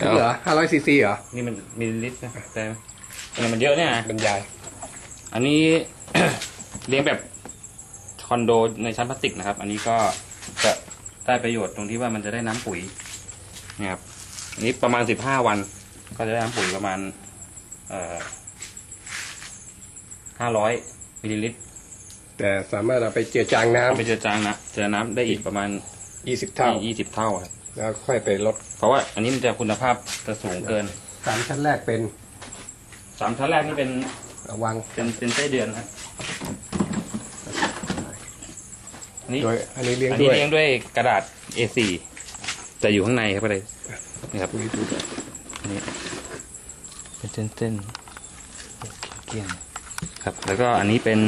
ถึงเหรอห้าร้อยซีซีเหรอ นี่มันมิลลิลิตรนะแต่อันนี้มันเยอะเนี่ยนะบรรยาย อันนี้ เลี้ยงแบบคอนโดในชั้นพลาสติกนะครับ อันนี้ก็จะได้ประโยชน์ตรงที่ว่ามันจะได้น้ำปุ๋ยเนี่ยครับอันนี้ประมาณสิบห้าวัน ก็จะได้น้ำปุ๋ยประมาณ เอ่อห้าร้อยมิลลิลิตรแต่สามารถเอาไปเจือจางน้เอาไปเจอจางนะเจอน้ำได้อีกประมาณำยี่สิบเท่า ยี่สิบเท่าครับ แล้วค่อยไปลดเพราะว่าอันนี้มันจะคุณภาพจะสูงเกินสามชั้นแรกเป็นสามชั้นแรกนี่เป็นระวังเป็นเป็นไส้เดือนครับอันนี้โดยอันนี้เลี้ยงอันด้นี้วยเลี้ยงด้วยกระดาษ A4 จะอยู่ข้างในครับอะไรนี่ครับปุ๋ยดูด้วยอันนี้เป็นเส้นๆเกลี่ยงๆครับ แล้วก็อันนี้เป็น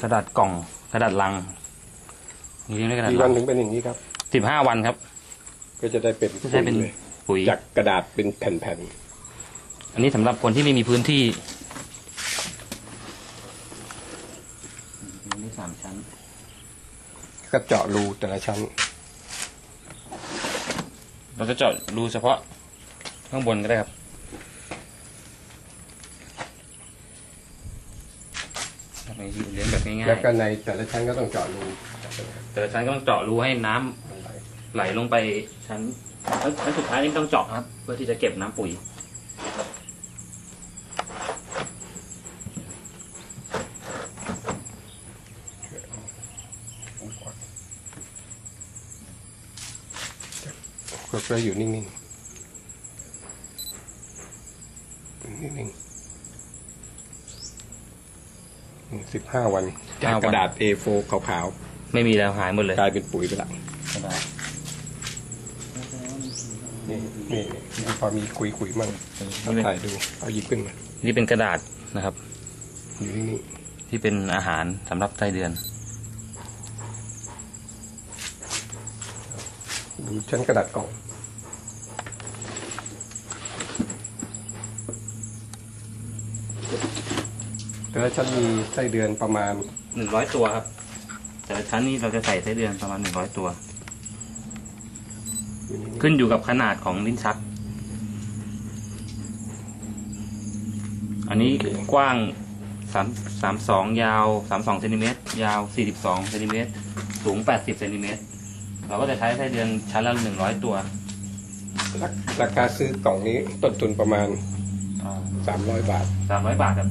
กระดาษกล่องกระดาษลังนี่เลี้ยงด้วยกระดาษกี่ลัวันงถึงเป็นอย่างนี้ครับ สิบห้าวันครับ ก็จะได้เป็นจะได้เป็นปุ๋ยเลยปุ๋ยจากกระดาษเป็นแผ่นอันนี้สำหรับคนที่ไม่มีพื้นที่อันนี้สามชั้น ๆก็เจาะรูแต่ละชั้น เราจะเจาะรูเฉพาะข้างบนก็ได้ครับ ทำไมเลี้ยงแบบง่ายแล้วก็ในแต่ละชั้นก็ต้องเจาะรู ๆแต่ละชั้นก็ต้องเจาะรูให้น้ำ ไหลลงไปชั้นชั้นชั้นสุดท้ายนี่ไม่ต้องเจาะครับ เพื่อที่จะเก็บน้ำปุ๋ยก็อยู่นิ่งๆนิ่งๆสิบห้าวันจาก15วันกระดาษ A4 ขาวไม่มีแล้วหายหมดเลยๆกลายเป็นปุ๋ยไปละ นี่นี่นี่พอมีคุยๆมั่งเอานี่เป็นถ่ายดู เอาหยิบขึ้นมา นี่เป็นกระดาษนะครับ อยู่นิ่งที่เป็นอาหารสำหรับไส้เดือนๆดูชั้นกระดาษกล่องแต่ละชั้นมีไส้เดือนประมาณหนึ่งร้อยตัวครับ แต่ละชั้นนี้เราจะใส่ไส้เดือนประมาณหนึ่งร้อยตัวอยู่นิ่ง ขึ้นอยู่กับขนาดของลิ้นชัก อันนี้กว้างสามสามสองยาวสามสองเซนติเมตรยาวสี่สิบสองเซนติเมตรสูงแปดสิบเซนติเมตรเราก็จะใช้ไส้เดือนชั้นละหนึ่งร้อยตัวๆราราคาซื้อกล่องนี้ต้นทุนประมาณ300บาทสามร้อยบาทครับ